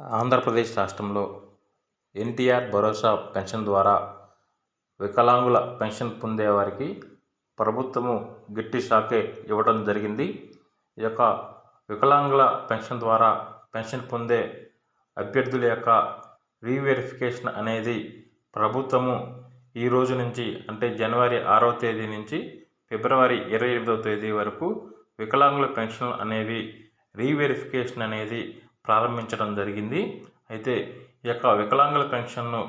ఆంధ్రప్రదేశ్ రాష్ట్రంలో ఎన్టీఆర్ భరోసా పెన్షన్ ద్వారా వికలాంగుల పెన్షన్ పొందేవారికి ప్రభుత్వము గట్టి షాకే ఇవ్వడం జరిగింది. ఈ యొక్క వికలాంగుల పెన్షన్ ద్వారా పెన్షన్ పొందే అభ్యర్థుల యొక్క రీవెరిఫికేషన్ అనేది ప్రభుత్వము ఈ రోజు నుంచి అంటే జనవరి ఆరవ తేదీ నుంచి ఫిబ్రవరి ఇరవై ఎనిమిదవ తేదీ వరకు వికలాంగుల పెన్షన్ అనేవి రీవెరిఫికేషన్ అనేది ప్రారంభించడం జరిగింది. అయితే ఈ యొక్క వికలాంగుల పెన్షన్ను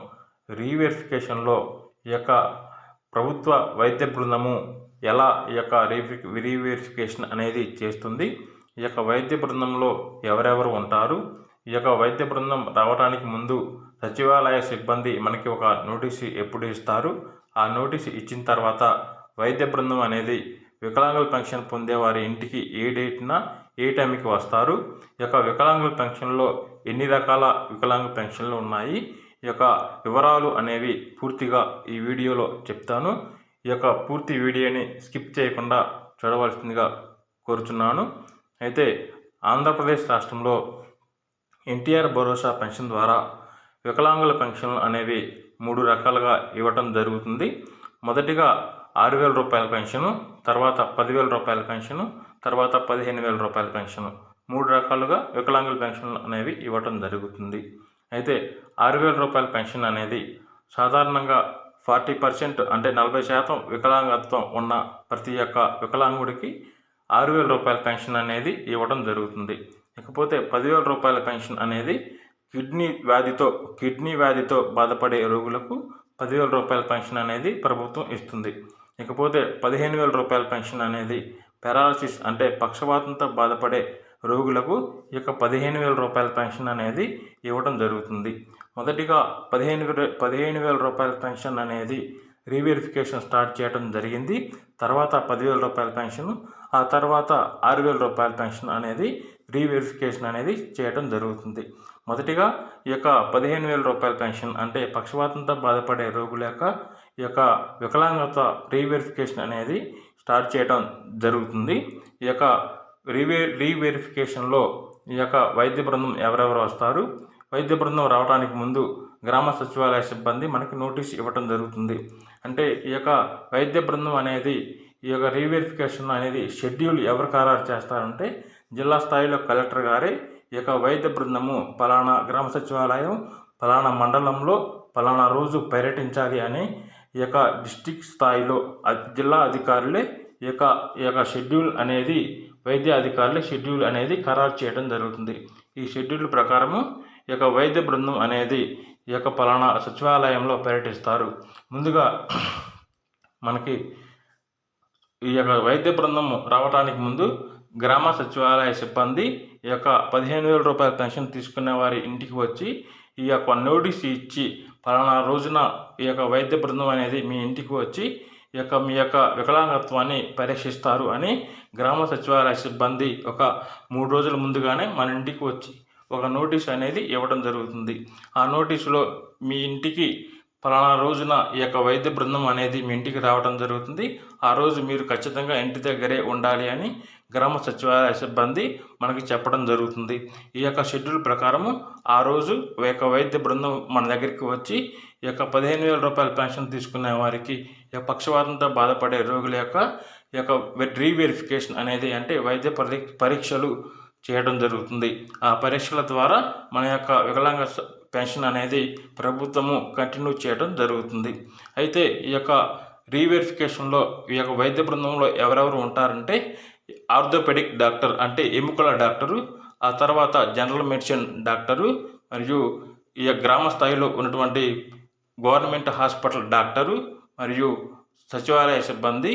రీవెరిఫికేషన్లో ఈ యొక్క ప్రభుత్వ వైద్య బృందము ఎలా ఈ యొక్క రీఫి రీవెరిఫికేషన్ అనేది చేస్తుంది. ఈ యొక్క వైద్య బృందంలో ఎవరెవరు ఉంటారు? ఈ యొక్క వైద్య బృందం రావడానికి ముందు సచివాలయ సిబ్బంది మనకి ఒక నోటీసు ఎప్పుడు ఇస్తారు? ఆ నోటీసు ఇచ్చిన తర్వాత వైద్య బృందం అనేది వికలాంగుల పెన్షన్ పొందే వారి ఇంటికి ఏ డేట్న ఏ టైంకి వస్తారు? ఈ యొక్క వికలాంగుల పెన్షన్లో ఎన్ని రకాల వికలాంగ పెన్షన్లు ఉన్నాయి? ఈ యొక్క వివరాలు అనేవి పూర్తిగా ఈ వీడియోలో చెప్తాను. ఈ యొక్క పూర్తి వీడియోని స్కిప్ చేయకుండా చూడవలసిందిగా కోరుచున్నాను. అయితే ఆంధ్రప్రదేశ్ రాష్ట్రంలో ఎన్టీఆర్ భరోసా పెన్షన్ ద్వారా వికలాంగుల పెన్షన్లు అనేవి మూడు రకాలుగా ఇవ్వటం జరుగుతుంది. మొదటిగా ఆరు వేల రూపాయల పెన్షను తర్వాత పదివేల రూపాయల పెన్షను తర్వాత పదిహేను వేల రూపాయల పెన్షను. మూడు రకాలుగా వికలాంగుల పెన్షన్లు అనేవి ఇవ్వటం జరుగుతుంది. అయితే ఆరు వేల రూపాయల పెన్షన్ అనేది సాధారణంగా ఫార్టీ పర్సెంట్ అంటే నలభై శాతం వికలాంగత్వం ఉన్న ప్రతి ఒక్క వికలాంగుడికి ఆరు వేల రూపాయల పెన్షన్ అనేది ఇవ్వడం జరుగుతుంది. ఇకపోతే పదివేల రూపాయల పెన్షన్ అనేది కిడ్నీ వ్యాధితో కిడ్నీ వ్యాధితో బాధపడే రోగులకు పదివేల రూపాయల పెన్షన్ అనేది ప్రభుత్వం ఇస్తుంది. ఇకపోతే పదిహేను వేల రూపాయల పెన్షన్ అనేది పెరాలసిస్ అంటే పక్షవాతంతో బాధపడే రోగులకు ఈ యొక్క పదిహేను వేల రూపాయల పెన్షన్ అనేది ఇవ్వడం జరుగుతుంది. మొదటిగా పదిహేను పదిహేను వేల రూపాయల పెన్షన్ అనేది రీవెరిఫికేషన్ స్టార్ట్ చేయడం జరిగింది. తర్వాత పదివేల రూపాయల పెన్షన్ ఆ తర్వాత ఆరు వేల రూపాయల పెన్షన్ అనేది రీవెరిఫికేషన్ అనేది చేయడం జరుగుతుంది. మొదటిగా ఈ యొక్క పదిహేను వేల రూపాయల పెన్షన్ అంటే పక్షవాతంతో బాధపడే రోగుల యొక్క ఈ యొక్క వికలాంగత రీవెరిఫికేషన్ అనేది స్టార్ట్ చేయడం జరుగుతుంది. ఈ యొక్క రీవే రీవెరిఫికేషన్లో ఈ యొక్క వైద్య బృందం ఎవరెవరు వస్తారు. వైద్య బృందం రావడానికి ముందు గ్రామ సచివాలయ సిబ్బంది మనకి నోటీస్ ఇవ్వడం జరుగుతుంది. అంటే ఈ యొక్క వైద్య బృందం అనేది ఈ యొక్క రీవెరిఫికేషన్ అనేది షెడ్యూల్ ఎవరు ఖరారు చేస్తారంటే జిల్లా స్థాయిలో కలెక్టర్ గారే ఈ యొక్క వైద్య బృందము పలానా గ్రామ సచివాలయం పలానా మండలంలో పలానా రోజు పర్యటించాలి అని ఈ యొక్క డిస్టిక్ స్థాయిలో జిల్లా అధికారులే ఈ యొక్క ఈ యొక్క షెడ్యూల్ అనేది వైద్య అధికారులే షెడ్యూల్ అనేది ఖరారు చేయడం జరుగుతుంది. ఈ షెడ్యూల్ ప్రకారము ఈ యొక్క వైద్య బృందం అనేది ఈ యొక్క పలానా సచివాలయంలో పర్యటిస్తారు. ముందుగా మనకి ఈ యొక్క వైద్య బృందం రావడానికి ముందు గ్రామ సచివాలయ సిబ్బంది ఈ యొక్క పదిహేను వేల రూపాయల పెన్షన్ తీసుకునే వారి ఇంటికి వచ్చి ఈ యొక్క నోటీస్ ఇచ్చి పలానా రోజున ఈ యొక్క వైద్య బృందం అనేది మీ ఇంటికి వచ్చి ఈ యొక్క మీ యొక్క వికలాంగత్వాన్ని పరీక్షిస్తారు అని గ్రామ సచివాలయ సిబ్బంది ఒక మూడు రోజుల ముందుగానే మన ఇంటికి వచ్చి ఒక నోటీస్ అనేది ఇవ్వడం జరుగుతుంది. ఆ నోటీసులో మీ ఇంటికి పలానా రోజున ఈ యొక్క వైద్య బృందం అనేది మీ ఇంటికి రావడం జరుగుతుంది. ఆ రోజు మీరు ఖచ్చితంగా ఇంటి దగ్గరే ఉండాలి అని గ్రామ సచివాలయ సిబ్బంది మనకి చెప్పడం జరుగుతుంది. ఈ యొక్క షెడ్యూల్ ప్రకారము ఆ రోజు ఈ యొక్క వైద్య బృందం మన దగ్గరికి వచ్చి ఈ యొక్క పదిహేను వేల రూపాయల పెన్షన్ తీసుకునే వారికి ఈ పక్షవాతంతో బాధపడే రోగుల యొక్క ఈ యొక్క రీవెరిఫికేషన్ అనేది అంటే వైద్య పరీ పరీక్షలు చేయడం జరుగుతుంది. ఆ పరీక్షల ద్వారా మన యొక్క వికలాంగ పెన్షన్ అనేది ప్రభుత్వము కంటిన్యూ చేయడం జరుగుతుంది. అయితే ఈ యొక్క రీవెరిఫికేషన్లో ఈ యొక్క వైద్య బృందంలో ఎవరెవరు ఉంటారంటే ఆర్థోపెడిక్ డాక్టర్ అంటే ఎముకల డాక్టరు ఆ తర్వాత జనరల్ మెడిసిన్ డాక్టరు మరియు ఈ గ్రామ స్థాయిలో ఉన్నటువంటి గవర్నమెంట్ హాస్పిటల్ డాక్టరు మరియు సచివాలయ సిబ్బంది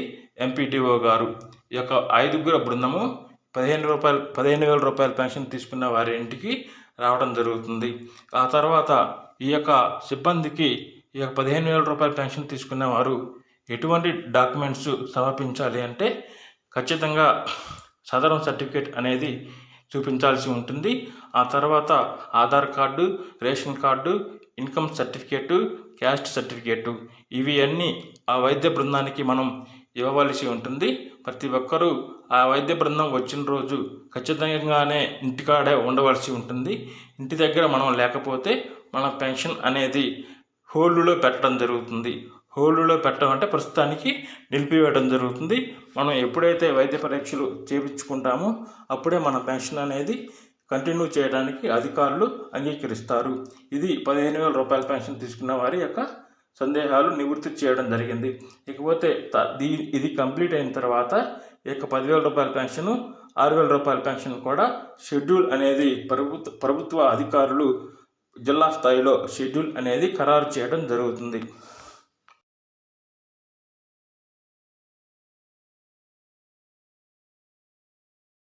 ఎంపీటీఓ గారు. ఈ యొక్క ఐదుగురు బృందము పదిహేను రూపాయలు పదిహేను వేల రూపాయల పెన్షన్ తీసుకున్న వారి ఇంటికి రావడం జరుగుతుంది. ఆ తర్వాత ఈ యొక్క సిబ్బందికి ఈ యొక్క పదిహేను వేల రూపాయల పెన్షన్ తీసుకున్న వారు ఎటువంటి డాక్యుమెంట్స్ సమర్పించాలి అంటే ఖచ్చితంగా సదరం సర్టిఫికేట్ అనేది చూపించాల్సి ఉంటుంది. ఆ తర్వాత Aadhaar card ration card income certificate caste certificate ఇవి అన్నీ ఆ వైద్య బృందానికి మనం ఇవ్వవలసి ఉంటుంది. ప్రతి ఒక్కరూ ఆ వైద్య బృందం వచ్చిన రోజు ఖచ్చితంగానే ఇంటికాడే ఉండవలసి ఉంటుంది. ఇంటి దగ్గర మనం లేకపోతే మన పెన్షన్ అనేది హోల్డ్లో పెట్టడం జరుగుతుంది. హోల్డ్లో పెట్టడం అంటే ప్రస్తుతానికి నిలిపివేయడం జరుగుతుంది. మనం ఎప్పుడైతే వైద్య పరీక్షలు చేయించుకుంటామో అప్పుడే మన పెన్షన్ అనేది కంటిన్యూ చేయడానికి అధికారులు అంగీకరిస్తారు. ఇది పదిహేను వేల రూపాయల పెన్షన్ తీసుకున్న వారి యొక్క సందేహాలు నివృత్తి చేయడం జరిగింది. ఇకపోతే దీ ఇది కంప్లీట్ అయిన తర్వాత ఈ యొక్క పదివేల రూపాయల పెన్షన్ ఆరు వేల రూపాయల పెన్షన్ కూడా షెడ్యూల్ అనేది ప్రభుత్వ ప్రభుత్వ అధికారులు జిల్లా స్థాయిలో షెడ్యూల్ అనేది ఖరారు చేయడం జరుగుతుంది.